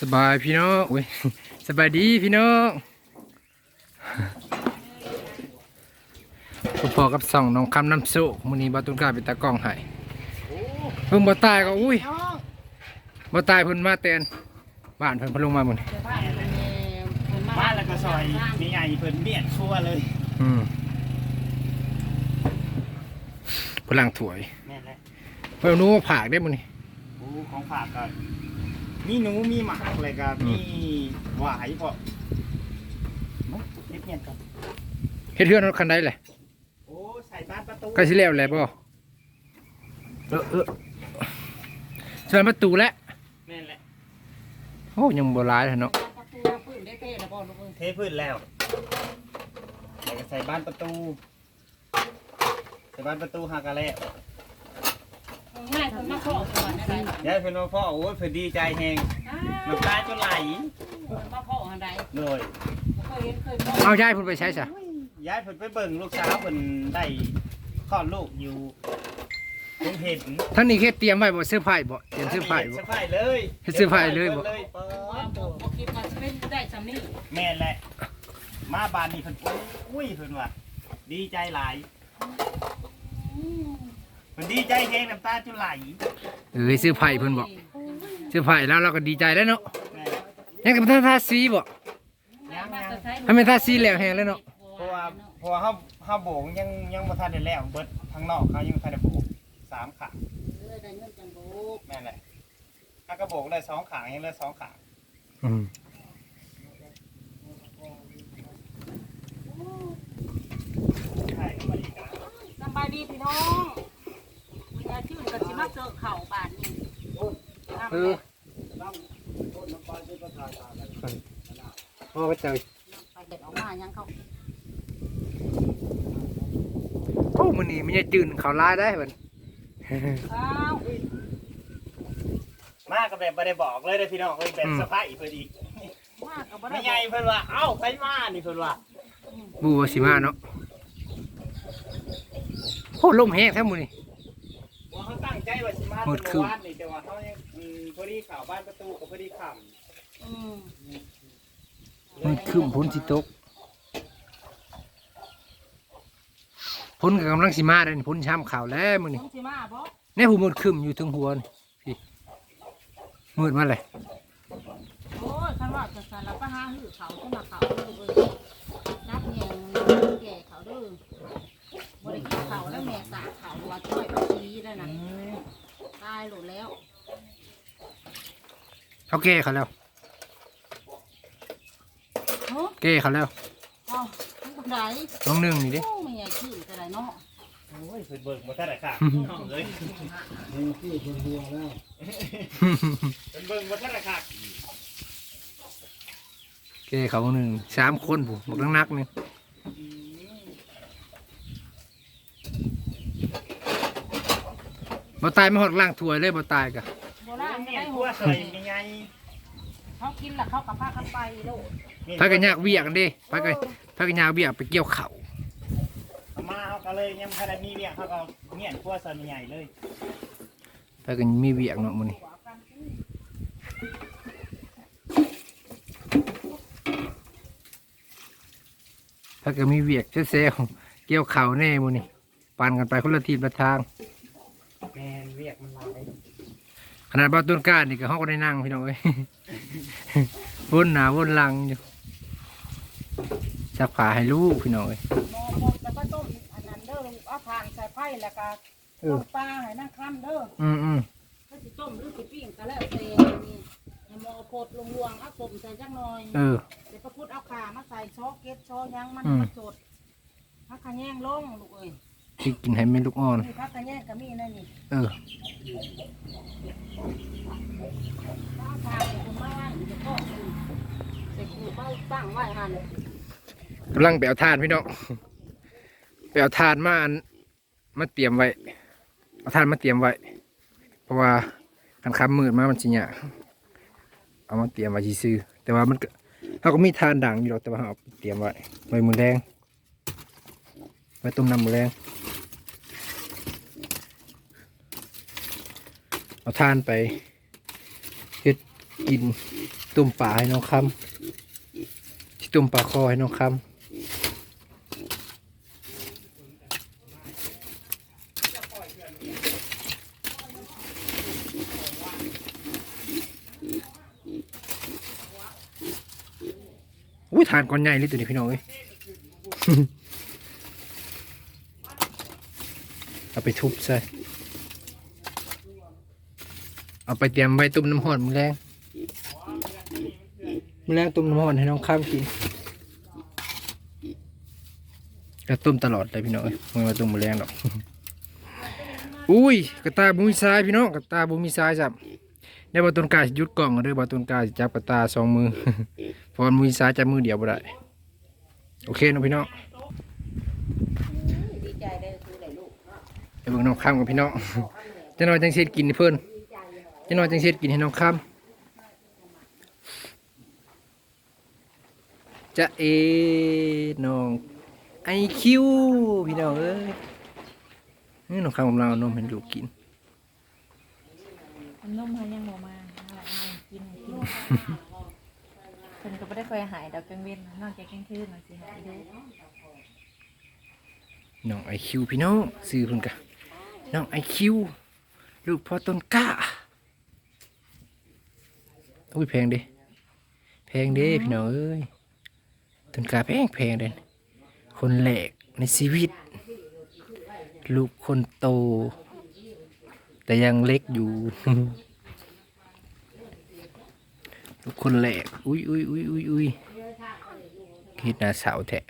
สบายพี่น้องอุ้ยสบายดีพี่น้องพอๆกับส่องน้องคำน้ำโซมื้อนี้บ่าวตุนกล้าเป็นตากล้องให้เพิ่งบ่ตายก็อุ้ยบ่ตายเพิ่นมาแต่นบ้านเพิ่นเพนลงมาหมื้อนี้บ้านแล้วก็ซอยมีใหญ่เพิ่นเบียดชัวเลยอืมเพิ่นล้างถ้วยแม่นแหละเพิ่นเอาหนูมาผากได้มื้อนี้โอ้ของฝากก็ มีหนูมีหมากเลยก็มีหวายพอมาเฮ็ดเงียนก่อนเฮ็ดเฮือนรถคันใดแหละโอ้ใส่บ้านประตูใกล้สิแล้วแหละบ่เออเออส่วนประตูแล้วแม่นแหละโอ้ยังบ่หลายเนาะเทพื้นแล้วแล้วก็ใส่บ้านประตู ใส่บ้านประตูหากะแล้วง่ายคน มาขอก่อนอะไรยายเพิ่นว่าพ่อโอ้ยเพิ่นดีใจแฮงน้ำตาจนไหลมาขออะไรเลยเคยเห็นเคยบอกเอายายเพิ่นไปใช้ซะยายเพิ่นไปเบิ่งลูกสาวเพิ่นได้คลอดลูกอยู่ผมเห็นท่านนี้เฮ็ดเตรียมไว้บ่เสื้อผ้าบ่เตรียมเสื้อผ้าเสื้บ่อผ้าเลยเฮ็ดเสื้อผ้าเลยบ่เปิดเปิว่าดบอกบอกคิดว่าเป็นได้สำนี่แม่นแหละ มาบานนี่เพิ่นอุ้ยเพิ่นว่าดีใจหลาย เพิ่นดีใจแฮงน้ำตาจนไหลเอ้ยเสื้อผ้าเพิ่นบอกเสื้อผ้าแล้วเราก็ดีใจแล้วเนาะแม่นยังกับท่านทาสีบ่ยังยังถ้าไม่ทาสีแล้วแฮงแล้วเนาะเพราะว่าเพราะว่าเฮาเฮาโบกยังยังบ่ทันได้แล้วเบิดข้างนอกเขายังบ่ทันได้โบกสามขางได้เงินจังโบกแม่นแหละถ้ากระโบกได้สองขางยังเหลือสองขางอืมใช่ก็มาอีกอะสบายดีพี่น้องยาชื่นกับชิมา เข่าบาทนี่เออพ่อไปเจอไปเด็ดออกมายังเขาโอ้มื้อนี้มันจะจืนเขาลายได้เพิ่นอ้าวมาก็แบบบ่ได้บอกเลยเด้พี่น้องเอ้ยแบบสะพายเพิ่นอีกมากกับบ่ไม่ได้ใหญ่เพิ่นว่าเอ้าไปมานี่เพิ่นว่าบูว่าสิมาเนาะโอ้ลมแห้งแท้มือนี้ ว่าเขาตั้งใจว่าสิ มาหมดครึ่งเมื่อวานนี่แต่ว่าเขายังอืมพอดีข่าวบ้านประตูกับพอดีค่อืมมันคืมพ้นสิตกพ้นก็กำลังสิมาได้นี่พ้นช้ำข่าวแล้วมื้อผนี้มสิมาบ่แน่หูมืดคืมอยู่ถึงหัวนี่พี่มืดมาเลยโอ้ยคันว่าจะสารพัดหาหื้อเขาขึ้นมาเขาเด้อเว้ยนับแยงแก่เขาเด้อบริกินเขาแล้วแม่ตากเขาว่าช่วยเอาชีแล้วนะตายหลุดแล้วเขาเก้เขาแล้วเฮ้ยเก้เขาแล้วอ๋อทั้งบันไดน้องหนึ่งนี่ดิโอ้ไม่ใหญ่ขึ้นแต่ไรเนาะำโอ้ยเพิ่นเบิกบ่ทันได้ค่ะน้องเอ้ยเพิ่นเบิ่งบ่ทันได้ค่ะเก้เขาหนึ่งสามคนผมบอกนักนักๆนี่ บ่ตายไม่หอดล่างถวยเลยบ่ตายกะโบราณเนี่ได้ยหัทั่ววเคยมีไงเขากินแล้วเขากับพากันไปโลดพากันยากเวียกกันดิพากันพากันยากเวียกไปเกี่ยวเขาเอามาเขาก็เลยยังบ่ทันได้มีเรียกเขาก็เมียนทั่วซะมีใหญ่เลยพากันมีเวียกเนาะมื้อนี้พากันมีเวียกเซลๆเกี่ยวเขาแน่มื้อนี้ปั่นกันไปคนละทีละทาง แม่นเรียกมันหลาย ขนาดบ้านต้นกล้านี่ก็เขาก็ได้นั่งพี่น้องเอ้ยวนหนาวนหลังอยู่จักผ้าให้ลูกพี่น้องเอ้ยหมอหมดแล้วก็ต้มอันนั้นเด้อเอาผ่านใส่ไผ่แล้วก็เอต้อมปลาให้นั่งค่ำเด้ออืมอืมถ้าสิต้มหรือสิปิ้งก็แล้วแต่นี่ให้หมอโพดลงรวงเอาต้มใส่จักหน่อยเออ เดี๋ยวพระพุทธเอาขามาใส่ช้อเก็ดช้อยังมันอืมมาจดพักขะแยงลงลูกเอ้ย ที่กินให้แม่ลูกอ่อนนี่พักขะแยงก็มีนั่นนี่เออเอาขาใส่ถุงมาไว้เดี๋ยวก็ใส่ขู่เป้าตั้งไว้หั่นกำลังไปเอาทานพี่น้อง ไปเอาทานมาอันมาเตรียมไว้ เอาทานมาเตรียมไว้ เพราะว่ากันคำมืดมามันสิเนี่ยากเอามาเตรียมไว้ซื้อๆแต่ว่ามันก็เขาก็มีทานดังอยู่หรอกแต่ว่าเขาเอาไปเตรียมไว้ไว้มือแรงไว้ต้มน้ำมือแรง เอาทานไปเฮ็ดกินต้มปลาให้น้องคำที่ต้มปลาคอให้น้องคำอุ้ยทานก้อนใหญ่เลยตัวนี้พี่น้องเอ้ยเอาไปทุบใส่ เอาไปเตรียมไว้ต้มน้ำหอนมือแรงมือแรงตุ้มน้ำหอนให้น้องข้ามกินก็ต้มตลอดเลยพี่น้องเอ้ยไม่มาตุ้มมือแรงหรอกอุ้ยกระตาบุมีทรายพี่น้องกระตาบุมีทรายจับได้บาต้นกาหยุดกล่องหรือบาต้นกาจับกระตาสองมือพราะมันมีทรายจับมือเดียวบ่ได้โอเคนะพี่น้องดีใจได้คือได้ลูกไปเบิ่งน้องข้ามกับพี่น้องจะนอยจังเช็ดกินเพิ่อน จะนอยจังเช็ดกินให้น้องข้ามจะเอน้องไอคิวพี่น้องเอ้ยนี่น้องข้ามกำลังเอานมให้ลูกกินมันนุ่มเขายังบ่มาอะเอากินกินเพิ่นก็บ่ได้เคยหายดอกกลางเว้นนอกจากกลางคืนน่ะสิหายอยู่น้องไอคิวพี่น้องซื้อเพิ่นกะน้องไอคิวลูกพ่อต้นกล้า อุ้ยแพงเด้แพงเด้พี่น้องเอ้ยต้นกล้าแพงแพงเด่นคนแหลกในชีวิต ลูกคนโต แต่ยังเล็กอยู่ ลูกคนแหลกอุ้ยอุ้ยอุ้ยอุ้ยอุ้ยคิดหน้าสาวแท้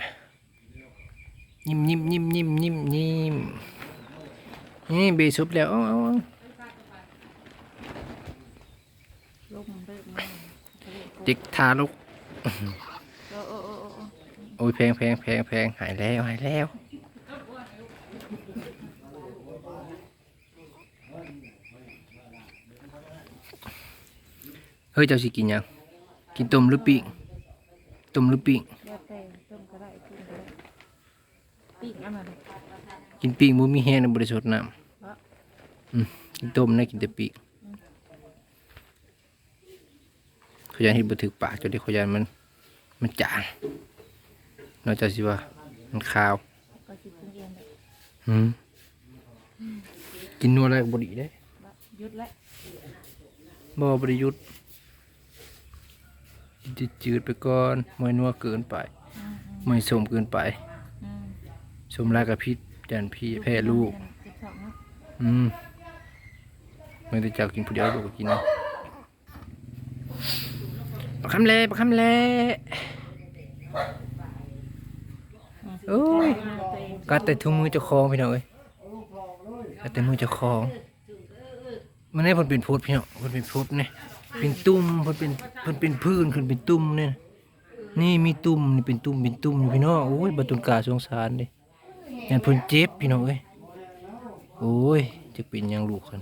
ยิ้มยิ้มยิ้มยิ้มยิ้มยิ้มนี่เบซุปแล้วเอาเอาเอา ลูกมันเบิกมาก็ เลยปลูกเด็กทารกโอ้โอ้โอ้โอ้โอ้โอ้ยแพงแพงแพงแพงหายแล้วหายแล้ว เฮ้ยเจ้าสิกินยัง กินต้มหรือปิ้งต้มหรือปิ้งแล้วแต่ต้มก็ได้กินก็ได้ปิ้งเอันนั้นกินปิ้งบ่มีแห้งนะบริสุทธิ์น้ำอืมกินต้มนะกินแต่ปิ้ง ขยันเห็ดบ่ถึกปากจนได้ขยันมันมันจางนอกจากสิว่ามันขาวก็สิกินเองได้อืมกินนัวอะไรก็บดีได้บ่หยุดแล้วบ่บริยุทธ์จืดจืดๆไปก่อนไม่นัวเกินไปอืมอืมไม่สมเกินไปอืมสมรากกับพิษยันพี่แพ้ลูกเจ็บท้องเนาะอืมไม่ได้เจ้ากินผู้เดียวลูกก็กินนะ ปลาคำเละปคำเละโอ้ยกัดแต่ทุ่งมือจ้าของพี่น้องเอ้ยกัดแต่มือจ้าของ มันนี่พิ่นเป็นพุดพี่น้องพิ่นเป็นพุดเนี่ยเป็นตุ่มพิ่นเป็นพิ่นเป็นพื้นขึ้นเป็นตุ่มเนี่ยนี่มีตุ่มนี่เป็นตุ่มเป็นตุ่มอยู่พี่น้องโอ้ยบัตุนกาสงสารเด้ยันเพิ่นเจ็บพี่น้องเอ้ยโอ้ยจะเป็นยังลูกคัน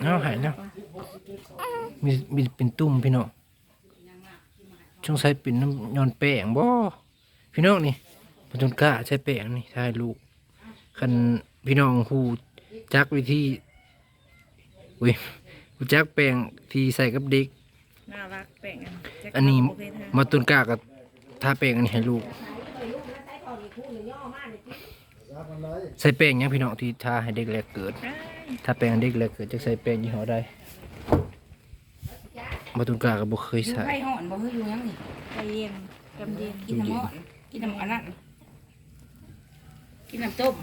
เอาหายแล้วมีมีเป็นตุ่มพี่น้องสงสัยเป็นน้ำย้อนแป้งบ่พี่น้องนี่มันจนกล้าใช้แป้งนี่ใช่ลูกคันพี่น้องหูจักวิธีอุ้ยหูจักแป้งที่ใส่กับเด็กน่ารักแปลงอันจักอันนี้โเคทามาต้นกล้ากับทาแป้งอันนี้ให้ลูกใส่แป้งหยังพี่น้องที่ทาให้เด็กแรกเกิดอ้ายถ้าแป้งเด็กแรกเกิดจะใส่แป้งยี่ห้อใด มาต้นกล้าก็บ่เคยอยู่ใส่ ไข่ห่อนบ่เฮ้ยอยู่ยังนี่ใจเย็นกำเย็นกินน้ำห่อนกินน้ำอันนั้นกินน้ำต้ม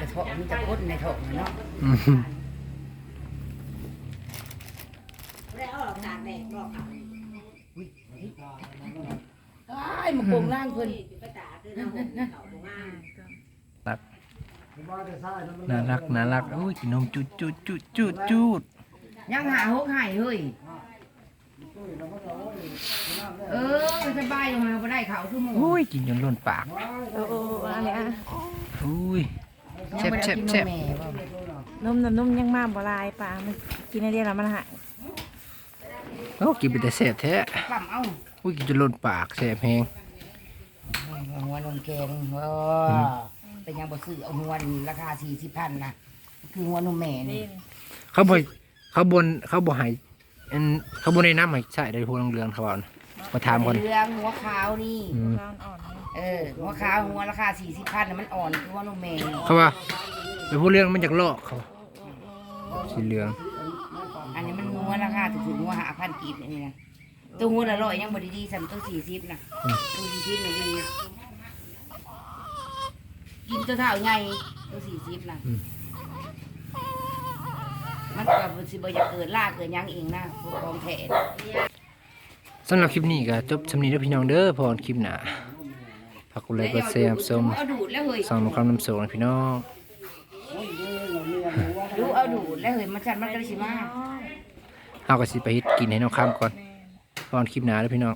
กระเทาะมันจะพ่นในท้องน่ะเนาะอืมอ้ายมาโป่งล่างเพิ่นน่ารักน่ารักโอ้ยกินนมจุดจุดจุดจุดจุด ยังหาหกหายเฮ้ย เออสบายลงมาบ่ได้เขาคือหมูโอ้ยกินจนล้นปากโอ้โอ้โอ้อะไรอะอุ้ยยังบ่ได้กินนแซ่บมแม่บ่นมน้ำนมยังมาบ่ลายปลามันกินได้เดียวแล้วมันหายโอ้กินไปแต่แซ่บแท้ปั๊มเอาอุ้ยกินจนล้นปากแซ่บแฮงหัวนมแกงเออเป็นยังบ่ซื้อเอาหัวนี่ราคา40,000นะคือหัวนมแม่นี่นี่เขาบ่ เขาบนเขาบ่ให้อันเขาบ่ได้น้ำให้ใส่ได้พวกเรืองๆเขาว่านะมาถามก่อนเรื่องหัวขาวนี่ อืม ร้านอ่อนไหมเออ หัวขาวหัวราคาสี่สิบพันน่ะมันอ่อนคือว่าลูกแม่เขาว่าไปพูดเรื่องมันจากลอกเขาสีเหลืองอันนี้มันหัวราคาถูกๆหัวหาพันกีบนี่นะตัวหัวละร้อยยังบดีดีสำตัวสี่สิบนะตัวสี่สิบนี่ดีกินตัวเท่าไงตัวสี่สิบนะมั นก็สิบ่อยากเกิดล่าเกิดหยังเองนะพวกของแท้สำหรับคลิปนี้ก็จบสำนีเด้อพี่น้องเด้อพอกันคลิปหน้าฝากกดไลค์กดแชร์ส้มเอาดูดแล้วเฮ้ยส่องน้ำคำน้ำโสงนะพี่น้องดูเอาดูดแล้วเฮ้ยมันจัดมันก็เลยสิมาเอาก็สิไปเฮ็ดกินให้น้องคำก่อนพอกันคลิปหน้าเด้อพี่น้อง